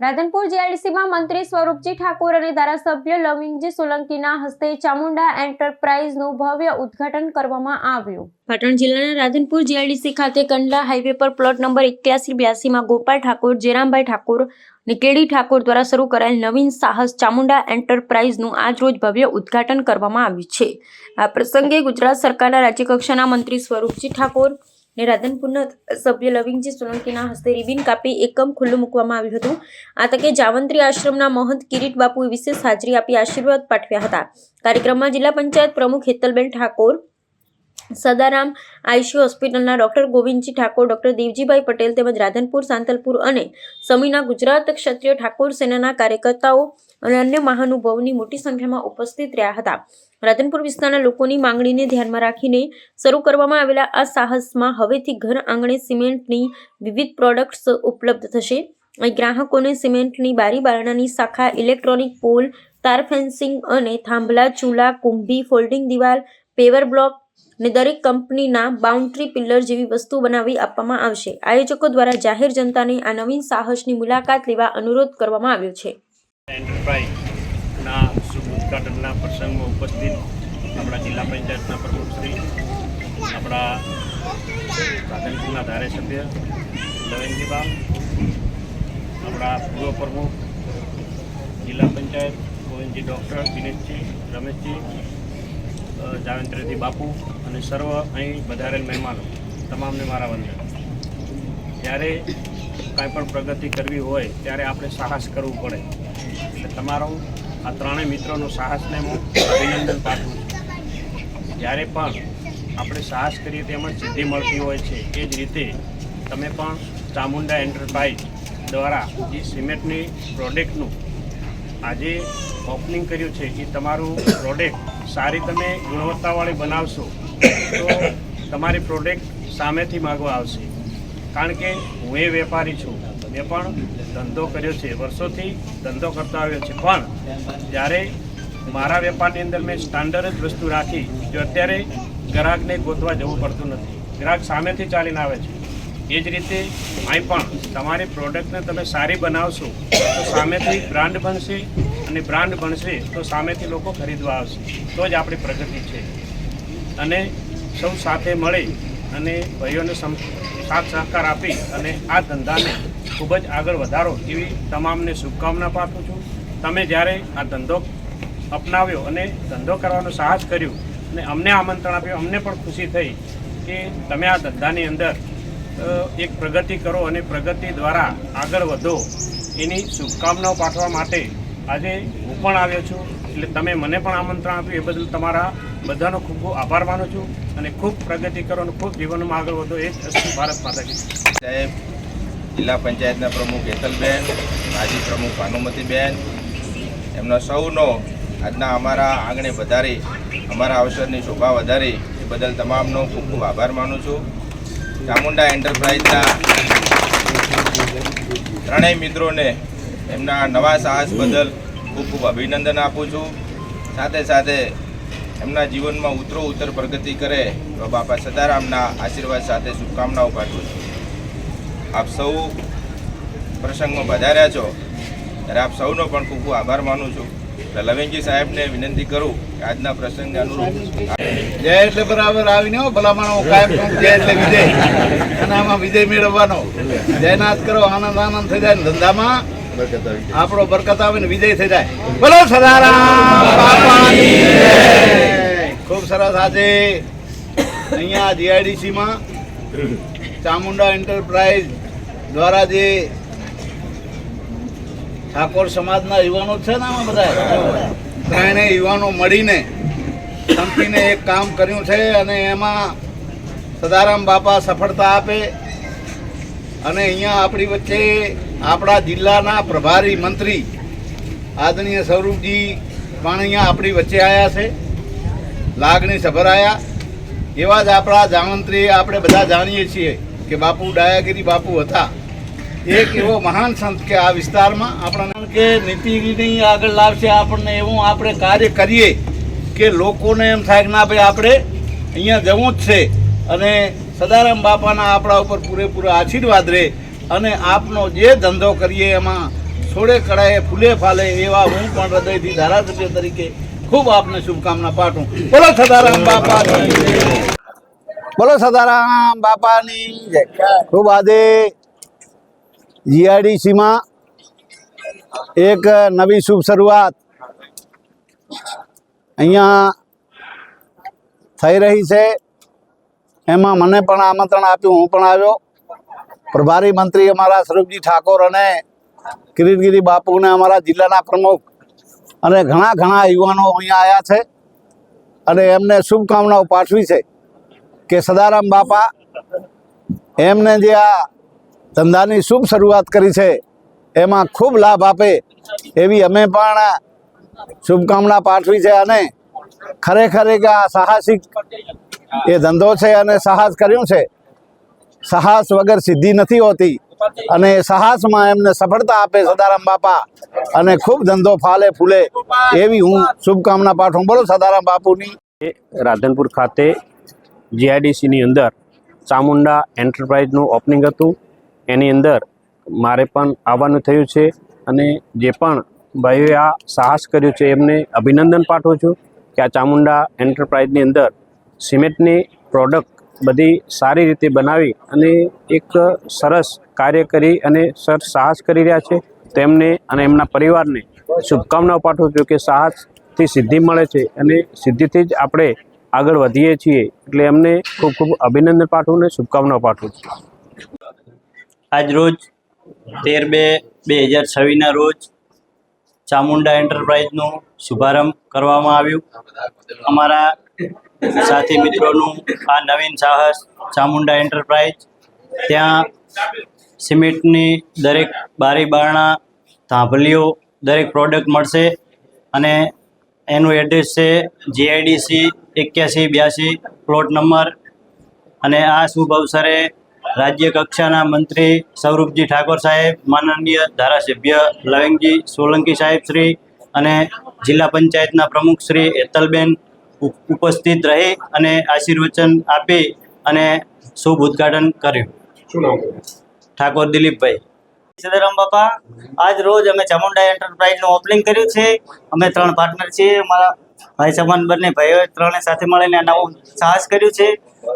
રાધનપુર જીઆઈડીસીમાં મંત્રી સ્વરૂપજી ઠાકોર અને ધારાસભ્ય લવિંગજી સોલંકીના હસ્તે ચામુંડા એન્ટરપ્રાઇઝનું ભવ્ય ઉદ્ઘાટન કરવામાં આવ્યું. પાટણ જિલ્લાના રાધનપુર જીઆઈડીસી ખાતે કંડલા હાઈવે પર પ્લોટ નંબર એક્યાસી બ્યાસીમાં ગોપાલ ઠાકોર જેરામભાઈ ઠાકોર અને કેડી ઠાકોર દ્વારા શરૂ કરાયેલ નવીન સાહસ ચામુંડા એન્ટરપ્રાઇઝનું આજરોજ ભવ્ય ઉદ્ઘાટન કરવામાં આવ્યું છે. આ પ્રસંગે ગુજરાત સરકારના રાજ્યકક્ષાના મંત્રી સ્વરૂપજી ઠાકોર ને રાધનપુરના સભ્ય લવિંગજી સોલંકીના હસ્તે રિબિન કાપી એકમ ખુલ્લું મૂકવામાં આવ્યું હતું. આ તકે જાવંત્રી આશ્રમના મહંત કિરીટ બાપુએ વિશેષ હાજરી આપી આશીર્વાદ પાઠવ્યા હતા. કાર્યક્રમમાં જિલ્લા પંચાયત પ્રમુખ હેતલબેન ઠાકોર સદારામ આઈસી હોસ્પિટલના ડોક્ટર ગોવિંદજી ઠાકોર, ડોક્ટર દેવજીભાઈ પટેલ તેમજ રાધનપુર, સાંતલપુર અને સમીના ગુજરાત ક્ષત્રિય ઠાકોર સેનાના કાર્યકર્તાઓ અને અન્ય મહાનુભાવોની મોટી સંખ્યામાં ઉપસ્થિત રહ્યા હતા. રાધનપુર વિસ્તારના લોકોની માંગણીને ધ્યાનમાં રાખીને શરૂ કરવામાં આવેલા આ સાહસમાં હવેથી ઘર આંગણે સિમેન્ટની વિવિધ પ્રોડક્ટ્સ ઉપલબ્ધ થશે. ગ્રાહકોને સિમેન્ટની બારી બારણાની શાખા, ઇલેક્ટ્રોનિક પોલ, તાર ફેન્સિંગ અને થાંભલા, ચૂલા, કુંભી, ફોલ્ડિંગ દિવાલ પેવર બ્લોક ને દરેક કંપનીના બાઉન્ડ્રી પિલ્લર જેવી વસ્તુ બનાવી આપવામાં આવશે. આયોજકો દ્વારા જાહેર જનતાને આ નવીન સાહસની મુલાકાત લેવા અનુરોધ કરવામાં આવ્યો છે. આપણા પૂર્વ પ્રમુખ જિલ્લા પંચાયત ગોવિંદજી ડૉક્ટર, દિનેશજી, રમેશજી જાવેન્દ્રજી બાપુ અને સર્વ અહીં વધારેલ મહેમાનો, તમામને મારા વંદન જ્યારે કાંઈ પણ પ્રગતિ કરવી હોય, ત્યારે આપણે સાહસ કરવું પડે. એટલે તમારો આ ત્રણેય મિત્રોનો સાહસને હું અભિનંદન પાઠવું છું. જ્યારે પણ આપણે સાહસ કરીએ તેમાં સિદ્ધિ મળતી હોય છે. એ જ રીતે તમે પણ ચામુંડા એન્ટરપ્રાઇઝ દ્વારા જે સિમેન્ટની પ્રોડક્ટનું આજે ઓપનિંગ કર્યું છે એ તમારું પ્રોડક્ટ સારી તમે ગુણવત્તાવાળી બનાવશો, તો તમારી પ્રોડક્ટ સામેથી માગવા આવશે. કારણ કે હું એ વેપારી છું, મેં પણ ધંધો કર્યો છે, વર્ષોથી ધંધો કરતો આવ્યો છે. પણ જ્યારે મારા વેપારની અંદર મેં સ્ટાન્ડર્ડ જ વસ્તુ રાખી જો અત્યારે ગ્રાહકને ગોતવા જવું પડતું નથી. ગ્રાહક સામેથી ચાલીને આવે છે. એ જ રીતે અહીં પણ તમારી પ્રોડક્ટને તમે સારી બનાવશો, તો સામેથી બ્રાન્ડ બનશે અને બ્રાન્ડ બનશે તો સામેથી લોકો ખરીદવા આવશે. તો જ આપણી પ્રગતિ છે. અને સૌ સાથે મળી અને ભાઈઓને સાથ સહકાર આપી અને આ ધંધાને ખૂબ જ આગળ વધારો એવી તમામને શુભકામના પાઠવું છું. તમે જ્યારે આ ધંધો અપનાવ્યો અને ધંધો કરવાનો સાહસ કર્યું અને અમને આમંત્રણ આપ્યું, અમને પણ ખુશી થઈ કે તમે આ ધંધાની અંદર એક પ્રગતિ કરો અને પ્રગતિ દ્વારા આગળ વધો. એની શુભકામનાઓ પાઠવા માટે આજે હું પણ આવ્યો છું. એટલે તમે મને પણ આમંત્રણ આપ્યું. એ બદલ તમારા બધાનો ખૂબ ખૂબ આભાર માનું છું. અને ખૂબ પ્રગતિ કરો અને ખૂબ જીવનમાં આગળ વધો. એ ભારત માતા સાહેબ, જિલ્લા પંચાયતના પ્રમુખ હેતલબેન, માજી પ્રમુખ ભાનુમતીબેન, એમનો સૌનો આજના અમારા આંગણે વધારી, અમારા અવસરની શોભા વધારી, એ બદલ તમામનો ખૂબ ખૂબ આભાર માનું છું. ચામુંડા એન્ટરપ્રાઇઝના ત્રણેય મિત્રોને એમના નવા સાહસ બદલ ખૂબ ખૂબ અભિનંદન આપું છું. સાથે સાથે એમના જીવનમાં ઉતરો ઉત્તર પ્રગતિ કરે તો બાપા સદારામના આશીર્વાદ સાથે શુભકામનાઓ પાઠવું છું. આપ સૌ પ્રસંગમાં વધાર્યા છો. ત્યારે આપ સૌનો પણ ખૂબ ખૂબ આભાર માનું છું. એટલે લવિંગજી સાહેબને વિનંતી કરું કે આજના પ્રસંગને અનુરૂપ. જય એટલે બરાબર આવીને ભલામણો કાયમ જય એટલે વિજય. અને આમાં વિજય મેળવવાનો. જયનાથ કરો, આનંદ આનંદ થઈ જાય ધંધામાં. આપણો બરકત આવે ને વિજય થઈ જાય. બોલો સદારામ ખૂબ સરસ આજે અહીંયા જીઆઈડીસી માં ચામુંડા એન્ટરપ્રાઇઝ દ્વારા જે ઠાકોર સમાજના યુવાનો છે ને આમાં બધા ત્રણે યુવાનો મળીને સંપીને એક કામ કર્યું છે અને એમાં સદારામ બાપા સફળતા આપે અને અહીંયા આપણી વચ્ચે આપણા જિલ્લાના પ્રભારી મંત્રી આદરણીય સ્વરૂપજી પણ અહીંયા આપણી વચ્ચે આવ્યા છે, લાગણી સભર આવ્યા એવા જ આપણા જામંત્રી આપણે બધા જાણીએ છીએ કે બાપુ ડાયાગીરી બાપુ હતા. એક એવો મહાન સંત કે આ વિસ્તારમાં આપણને કે નીતિની આગળ લાવશે, આપણને એવું આપણે કાર્ય કરીએ કે લોકોને એમ થાય કે ના ભાઈ, આપણે અહીંયા જવું જ છે અને સદારામ બાપાના આપણા ઉપર પૂરેપૂરા આશીર્વાદ રહે અને આપનો જે ધંધો કરીએ એમાં છોડે કળાએ ફૂલે ફાલે એવા હું પણ હૃદયથી ધારાસભ્ય તરીકે ખૂબ આપને શુભકામના પાઠવું બોલો સદારામ બાપા. બોલો સદારામ બાપાની ખૂબ આજે જીઆઈડીસીમાં એક નવી શુભ શરૂઆત અહીંયા થઈ રહી છે. એમાં મને પણ આમંત્રણ આપ્યું, હું પણ આવ્યો. પ્રભારી મંત્રી અમારા સ્વરૂપજી ઠાકોર અને કિરીટગીરી બાપુને અમારા જિલ્લાના પ્રમુખ અને ઘણા ઘણા યુવાનો અહીંયા આવ્યા છે અને એમને શુભકામનાઓ પાઠવી છે કે સદારામ બાપા, એમને જે આ ધંધાની શુભ શરૂઆત કરી છે. એમાં ખૂબ લાભ આપે એવી અમે પણ શુભકામના પાઠવી છે અને ખરેખર એક આ સાહસિક એ ધંધો છે અને સાહસ કર્યું છે. સાહસ વગર સિદ્ધિ નથી હોતી અને સાહસમાં એમને સફળતા આપે સદારામ બાપા અને ખૂબ ધંધો ફાલે ફૂલે એવી હું શુભકામના પાઠવું બોલો સદારામ બાપુની. રાધનપુર ખાતે જીઆઈડીસીની અંદર ચામુંડા એન્ટરપ્રાઇઝનું ઓપનિંગ હતું. એની અંદર મારે પણ આવવાનું થયું છે અને જે પણ ભાઈઓએ આ સાહસ કર્યું છે, એમને અભિનંદન પાઠવું છું કે આ ચામુંડા એન્ટરપ્રાઇઝની અંદર સિમેન્ટની પ્રોડક્ટ બધી સારી રીતે બનાવી અને એક સરસ કાર્ય કરી અને સર સાહસ કરી રહ્યા છે. તેમને અને એમના પરિવારને શુભકામનાઓ પાઠવું છું કે સાહસથી સિદ્ધિ મળે છે અને સિદ્ધિથી જ આપણે આગળ વધીએ છીએ. એટલે એમને ખૂબ ખૂબ અભિનંદન પાઠવું અને શુભકામનાઓ પાઠવું છું. આજ રોજ તેર બે બે હજાર છવ્વીસના રોજ ચામુંડા એન્ટરપ્રાઇઝનું શુભારંભ કરવામાં આવ્યું. અમારા સાથી મિત્રોનું આ નવીન સાહસ ચામુંડા એન્ટરપ્રાઇઝ, ત્યાં સિમેન્ટની દરેક બારી બારણા, ધાંભલીઓ દરેક પ્રોડક્ટ મળશે અને એનું એડ્રેસ છે જીઆઈડીસી એક્યાસી બ્યાસી પ્લોટ નંબર અને આ શુભ અવસરે રાજ્ય કક્ષાના મંત્રી સૌરભજી ઠાકોર સાહેબ માનનીય ધારાસભ્ય લવિંગજી સોલંકી સાહેબ શ્રી અને જિલ્લા પંચાયતના પ્રમુખ શ્રી હેતલબેન ઉપસ્થિત રહી અને આશીર્વચન આપી અને શુભ ઉદ્ઘાટન કર્યું. ઠાકોર દિલીપભાઈ. સદારામ બાપા આજ રોજ અમે ચામુંડા એન્ટરપ્રાઇઝનું ઓપનિંગ કર્યું છે. અમે ત્રણ પાર્ટનર છીએ. અમારા ભાઈ સમાન બંને ભાઈઓ ત્રણે સાથે મળીને નવું સાહસ કર્યું છે.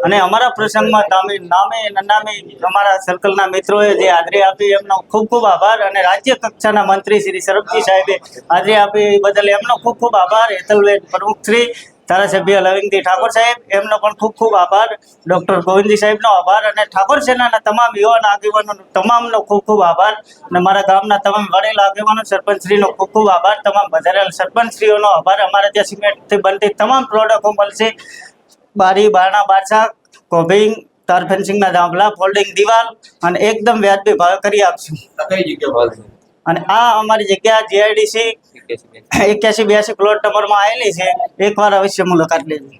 અને અમારા પ્રસંગમાં તમે નામે નામે અમારા સર્કલના મિત્રોએ જે હાજરી આપી, એમનો ખૂબ ખૂબ આભાર. અને રાજ્ય કક્ષાના મંત્રી શ્રી સરબજી સાહેબે હાજરી આપી બદલ એમનો ખૂબ ખૂબ આભાર. હેતલબેન પ્રમુખ શ્રી, ધારાસભ્ય લવિંગજી ઠાકોર સાહેબ, એમનો પણ ખૂબ ખૂબ આભાર. ડૉક્ટર ગોવિંદજી સાહેબનો આભાર અને ઠાકોર સેનાના તમામ યુવાન આગેવાનો તમામનો ખૂબ ખૂબ આભાર. અને મારા ગામના તમામ વડેલ આગેવાનો, સરપંચશ્રીનો ખૂબ ખૂબ આભાર. તમામ વધારેલ સરપંચશ્રીઓનો આભાર. અમારા ત્યાં સિમેન્ટથી બનતી તમામ પ્રોડક્ટો મળશે. બારી બારણા બારસા કોભિંગ તાર ફેન્સિંગના થાંભલા ફોલ્ડિંગ દિવાલ અને એકદમ વ્યાજબી ભાવે કરી આપશું. અને આ અમારી જગ્યા જીઆઈડીસી એક્યાસી બ્યાસી પ્લોટ નંબરમાં આવેલી છે. એકવાર અવશ્ય મુલાકાત લેજો.